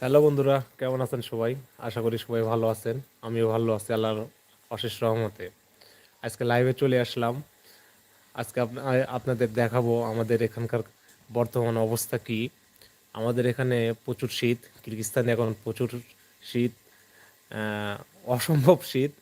Hello বন্ধুরা, কেমন আছেন সবাই? আশা করি সবাই ভালো আছেন। আমিও ভালো আছি, আল্লাহর অশেষ রহমতে। আজকে লাইভে চলে আসলাম। আজকে আপনাদের দেখাবো আমাদের এখানকার বর্তমান অবস্থা কি। আমাদের এখানে প্রচুর শীত, কিরগিস্তানে এখন প্রচুর শীত অসম্ভব শীত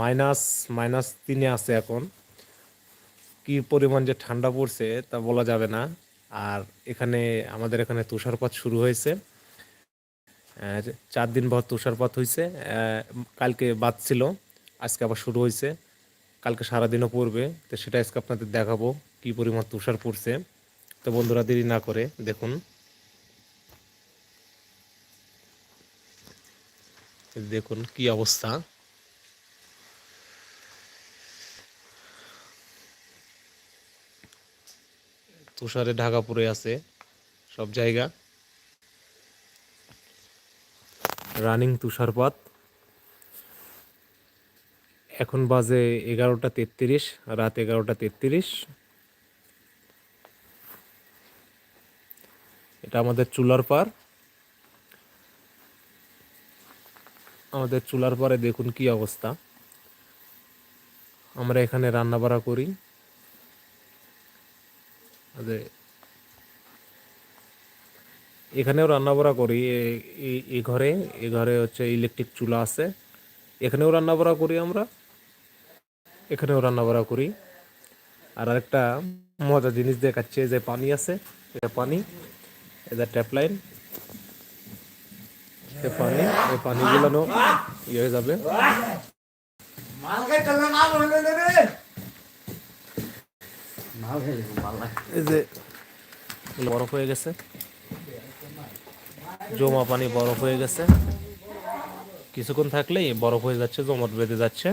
মাইনাস মাইনাস তিনে আছে এখন। কি পরিমাণ যে ঠান্ডা পড়ছে তা বলা যাবে না। আর এখানে আমাদের এখানে তুষারপাত শুরু হয়েছে। চার দিন পর তুষারপাত হয়েছে। কালকে বাদ ছিল, আজকে আবার শুরু হয়েছে। কালকে সারাদিনও পড়বে, তো সেটা আজকে আপনাদের দেখাবো কি পরিমাণ তুষার পড়ছে। তো বন্ধুরা, দেরি না করে দেখুন। দেখুন কি অবস্থা। তুষারে ঢাকা পড়ে আছে সব জায়গা। রানিং তুষারপাত। এখন বাজে এগারোটা তেত্রিশ, রাত এগারোটা তেত্রিশ। এটা আমাদের চুলার পার আমাদের চুলার পারে দেখুন কি অবস্থা। আমরা এখানে রান্না বাড়া করি। আরে এখানেও রান্নাবাড়া করি। এই ঘরে, এ ঘরে হচ্ছে ইলেকট্রিক চুলা আছে। এখানেও রান্নাবাড়া করি আমরা। এখানেও রান্নাবাড়া করি। আর আরেকটা মজা জিনিস দেখাচ্ছে যে পানি আছে এটা পানি এটা ট্যাপ লাইন পানি এই পানিগুলো ইয়ে হয়ে যাবে। মাল খাইতে না বরফ হয়ে গেছে। জমা পানি বরফ হয়ে গেছে। কিছুক্ষণ থাকলেই বরফ হয়ে যাচ্ছে, জমাট বেঁধে যাচ্ছে।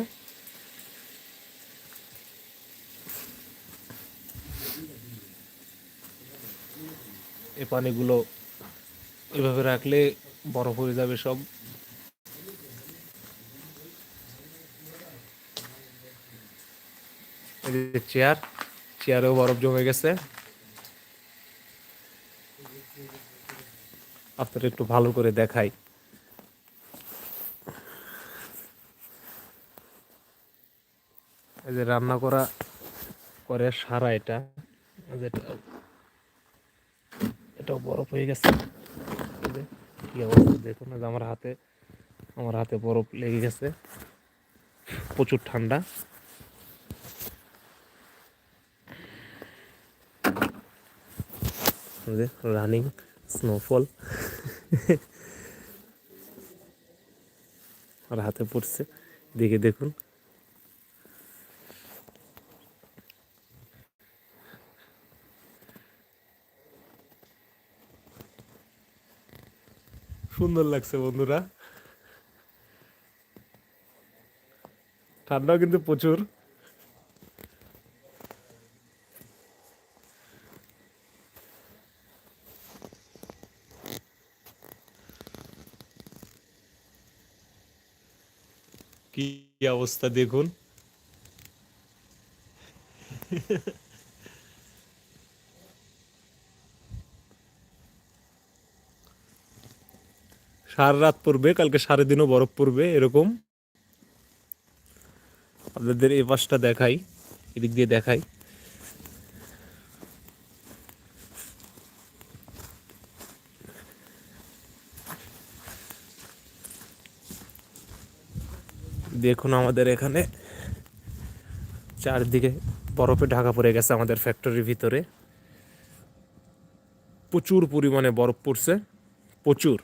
এই পানিগুলো এভাবে রাখলে বরফ হয়ে যাবে সব। চেয়ার চেয়ারেও বরফ জমে গেছে। আপনার একটু ভালো করে দেখাই। এই যে রান্না করা করে সারা এটা। এটাও বরফ হয়ে গেছে। কি অবস্থা দেখুন আমার হাতে আমার হাতে বরফ লেগে গেছে। প্রচুর ঠান্ডা। রানিং স্নোফল আর হাতে পড়ছে। দিকে দেখুন। সুন্দর লাগছে বন্ধুরা। ঠান্ডাও কিন্তু প্রচুর। কি অবস্থা দেখুন। সারা রাত পড়বে, কালকে সারা দিনও বরফ পড়বে, এরকম। আপনাদের এই পাশটা দেখাই, এদিক দিয়ে দেখাই। দেখুন আমাদের এখানে চারদিকে বরফে ঢাকা পড়ে গেছে আমাদের ফ্যাক্টরির ভিতরে। প্রচুর পরিমাণে বরফ পড়ছে, প্রচুর।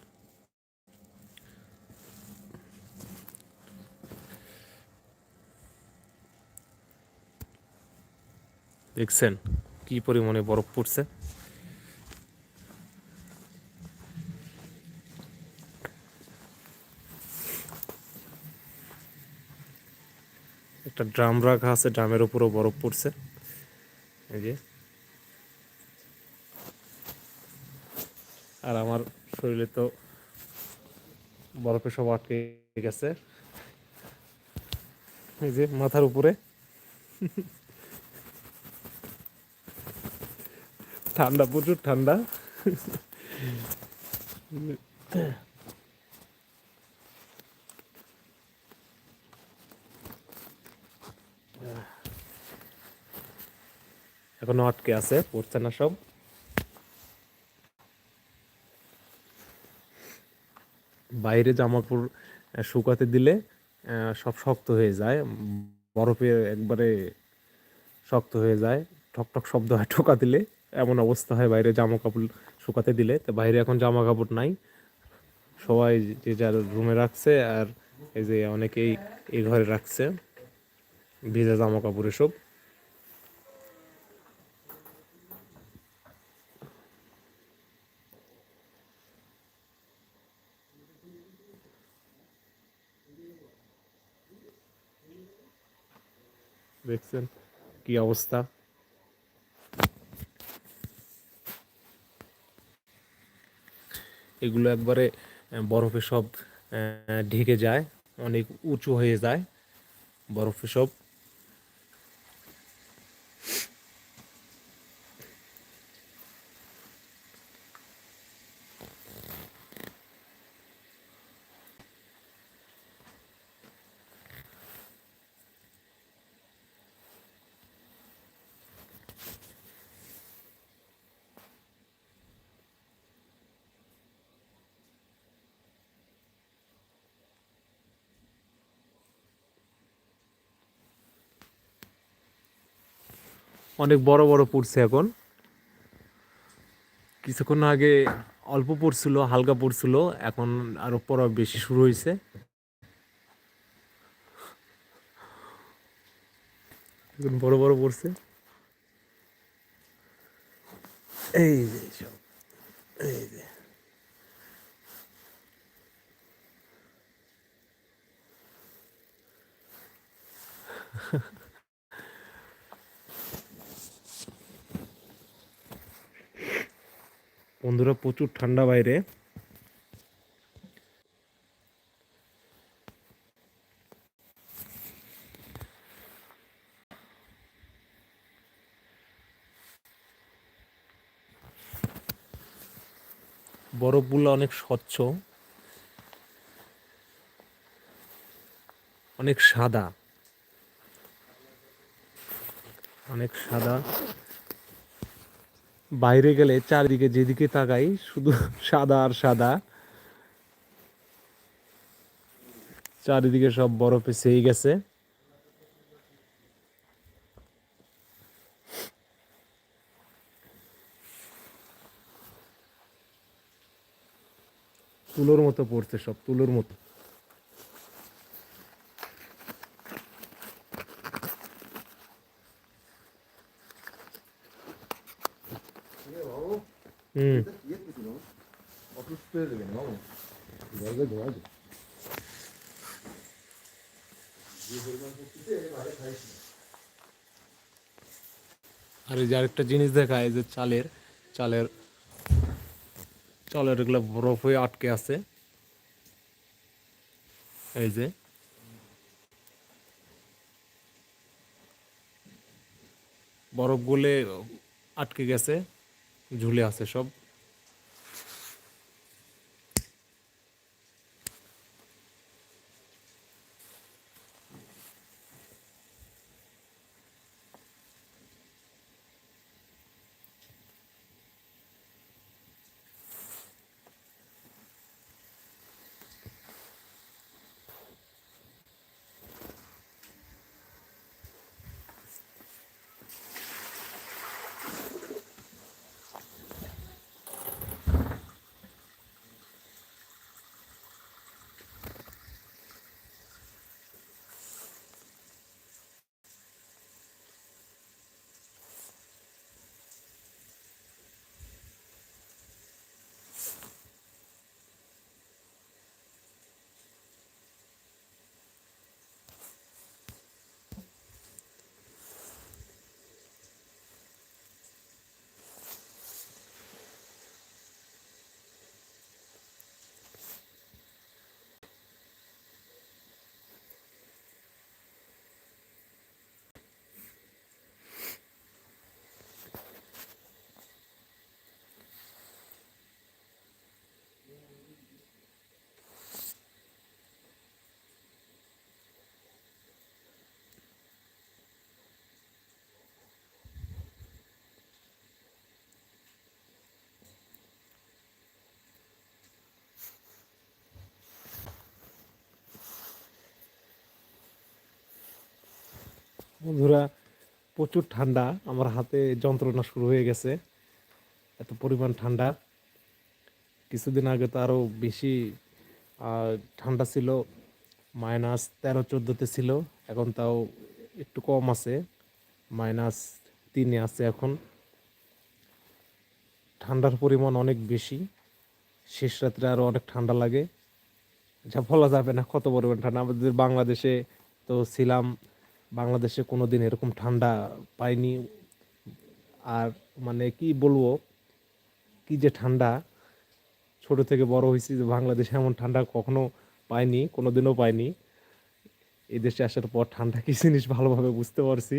দেখছেন কি পরিমাণে বরফ পড়ছে? একটা ড্রাম রাখা আছে, ড্রামের উপরও বরফ পড়ছে। এই যে। আর আমার শরীরে তো বরফে সব আটকে গেছে। এই যে মাথার উপরে। ঠান্ডা, প্রচুর ঠান্ডা। এখনও আটকে আছে, পড়ছে না সব। বাইরে জামা কাপড় শুকাতে দিলে সব শক্ত হয়ে যায়। বরফে একবারে শক্ত হয়ে যায়। ঠক ঠক শব্দ হয় ঠোকা দিলে, এমন অবস্থা হয় বাইরে জামা কাপড় শুকাতে দিলে। তো বাইরে এখন জামা কাপড় নাই। সবাই যে যার রুমে রাখছে আর এই যে অনেকেই এই ঘরে রাখছে, ভিজা জামা কাপড় এসব। দেখছেন কি অবস্থা? এগুলো একবারে বরফে সব ঢেকে যায়, অনেক উঁচু হয়ে যায়, বরফে সব। অনেক বড় বড় পড়ছে এখন। কিছুক্ষণ আগে অল্প পড়ছিল, হালকা পড়ছিল, এখন আরও পড়া বেশি শুরু হয়েছে। এখন বড় বড় পড়ছে। এই যে সব, এই যে বন্ধুরা প্রচুর ঠান্ডা বাইরে। বরফগুলো অনেক স্বচ্ছ। অনেক সাদা। অনেক সাদা। বাইরে গেলে চারিদিকে যেদিকে তাকাই, শুধু সাদা আর সাদা। চারিদিকে সব বরফে ছেয়ে গেছে। তুলোর মতো পড়ছে সব, তুলোর মতো। আর এই যে আরেকটা জিনিস দেখায় যে চালের চালের চালের এগুলো বরফ হয়ে আটকে আছে। এই যে। বরফ গলে আটকে গেছে, ঝুলে আছে সব। বন্ধুরা, প্রচুর ঠান্ডা। আমার হাতে যন্ত্রণা শুরু হয়ে গেছে। এত পরিমাণ ঠান্ডা। কিছুদিন আগে তো আরও বেশি ঠান্ডা ছিল। মাইনাস তেরো, চোদ্দোতে ছিল। এখন তাও একটু কম আছে। মাইনাস তিনে আছে এখন। ঠান্ডার পরিমাণ অনেক বেশি। শেষ রাত্রে আরও অনেক ঠান্ডা লাগে। যা বলা যাবে না কত পরিমাণ ঠান্ডা। আমাদের বাংলাদেশে তো ছিলাম বাংলাদেশে কোনো দিন এরকম ঠান্ডা পাইনি। আর মানে কি বলব, কি যে ঠান্ডা, ছোট থেকে বড় হয়েছি যে বাংলাদেশে এমন ঠান্ডা কখনো পাইনি কোনো দিনও পাইনি। এই দেশে আসার পর ঠান্ডা কি জিনিস ভালোভাবে বুঝতে পারছি।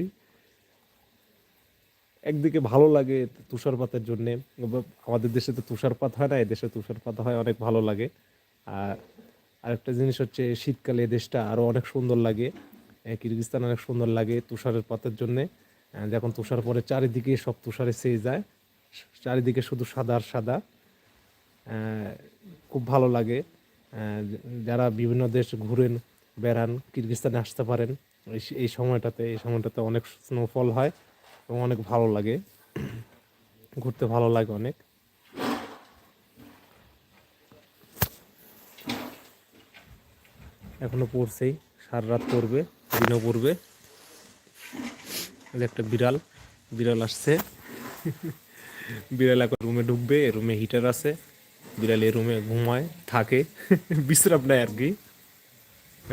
একদিকে ভালো লাগে তুষারপাতের জন্যে আমাদের দেশে তো তুষারপাত হয় না এদেশে তুষারপাত হয় অনেক ভালো লাগে। আর আরেকটা জিনিস হচ্ছে শীতকালে দেশটা আরও অনেক সুন্দর লাগে। কিরগিজস্তান অনেক সুন্দর লাগে তুষারের পাতের জন্যে। যখন তুষার পরে চারিদিকে সব তুষারে ছেয়ে যায়, চারিদিকে শুধু সাদা আর সাদা। খুব ভালো লাগে। যারা বিভিন্ন দেশ ঘুরেন, বেড়ান কিরগিজস্তানে আসতে পারেন, এই এই সময়টাতে এই সময়টাতে অনেক স্নোফল হয় এবং অনেক ভালো লাগে। ঘুরতে ভালো লাগে অনেক। এখনও পড়ছেই, সারা রাত পড়বে। দিনও পড়বে। একটা বিড়াল বিড়াল আসছে। বিড়াল এখন রুমে ঢুকবে, রুমে হিটার আছে। বিড়াল এই রুমে ঘুমায়, থাকে। বিশ্রাম নেয় আর কি।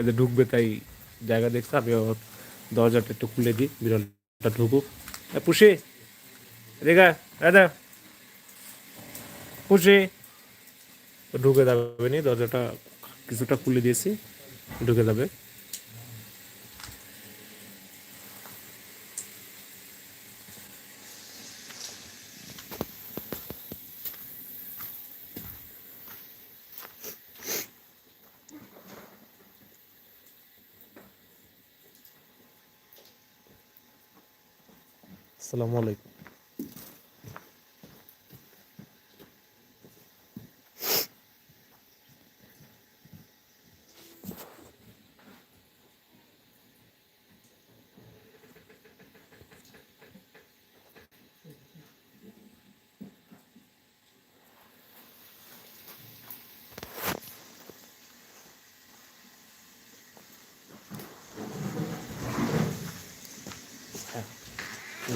যে ঢুকবে তাই জায়গা দেখছে, আমি দরজাটা একটু খুলে দিই, বিড়ালটা ঢুকুক। পুষে, রেগা দাদা পুষি। ঢুকে যাবে নি, দরজাটা কিছুটা খুলে দিয়েছি, ঢুকে যাবে। আসসালামু আলাইকুম।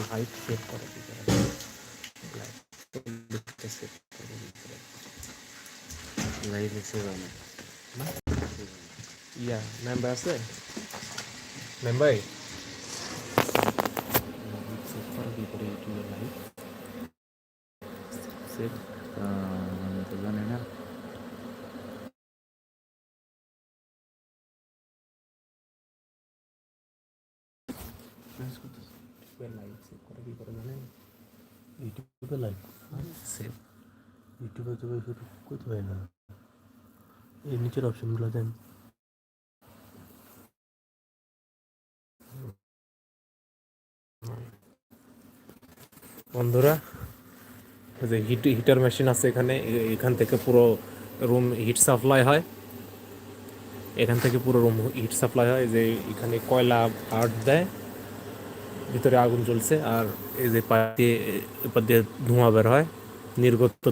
লাইট সেট করা লাইট সেট করে লাইভ সেবা না ইয়া মেম্বার আছে মেম্বার সেট করা কি করে ইউটিউবে লাইভ সেট আমি তো জানি না লাইট সেট করা কি করে জানেন ইউটিউবে লাইভ সেভ ইউটিউবে তো শুধু করতে হয় না এই নিচের অপশনগুলো দেন। বন্ধুরা যে হিট হিটার মেশিন আছে এখানে এখান থেকে পুরো রুম হিট সাপ্লাই হয়। এখান থেকে পুরো রুম হিট সাপ্লাই হয়, যে এখানে কয়লা আর্ট দেয়, ভিতরে আগুন জ্বলছে, আর এই যে এপার দিয়ে ধোঁয়া বের হয়, নির্গত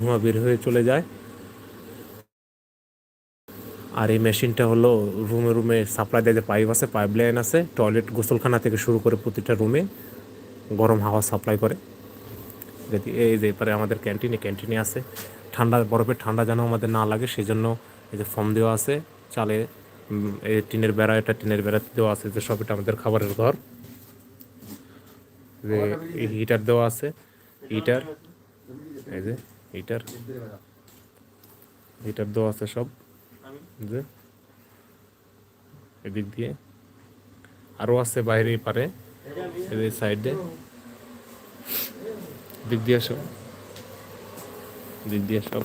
ধোঁয়া বের হয়ে চলে যায়। আর এই মেশিনটা হলো রুমে রুমে সাপ্লাই দেয় যে পাইপ আছে পাইপ লাইন আছে টয়লেট গোসলখানা থেকে শুরু করে প্রতিটা রুমে গরম হাওয়া সাপ্লাই করে। যদি এই যে এবারে আমাদের ক্যান্টিনে ক্যান্টিনে আছে। ঠান্ডা, বরফের ঠান্ডা যেন আমাদের না লাগে সেই জন্য এই যে ফর্ম দেওয়া আছে, চালে এই টিনের বেড়া, এটা টিনের বেড়া দেওয়া আছে, যে সব এটা আমাদের খাবারের ঘর। যে হিটার দেওয়া আছে হিটার এই যে হিটার হিটার দেওয়া আছে সব। যে এদিক দিয়ে আরও আছে বাইরে পারে এই সাইডে দিক দিয়ে সব দিক দিয়ে সব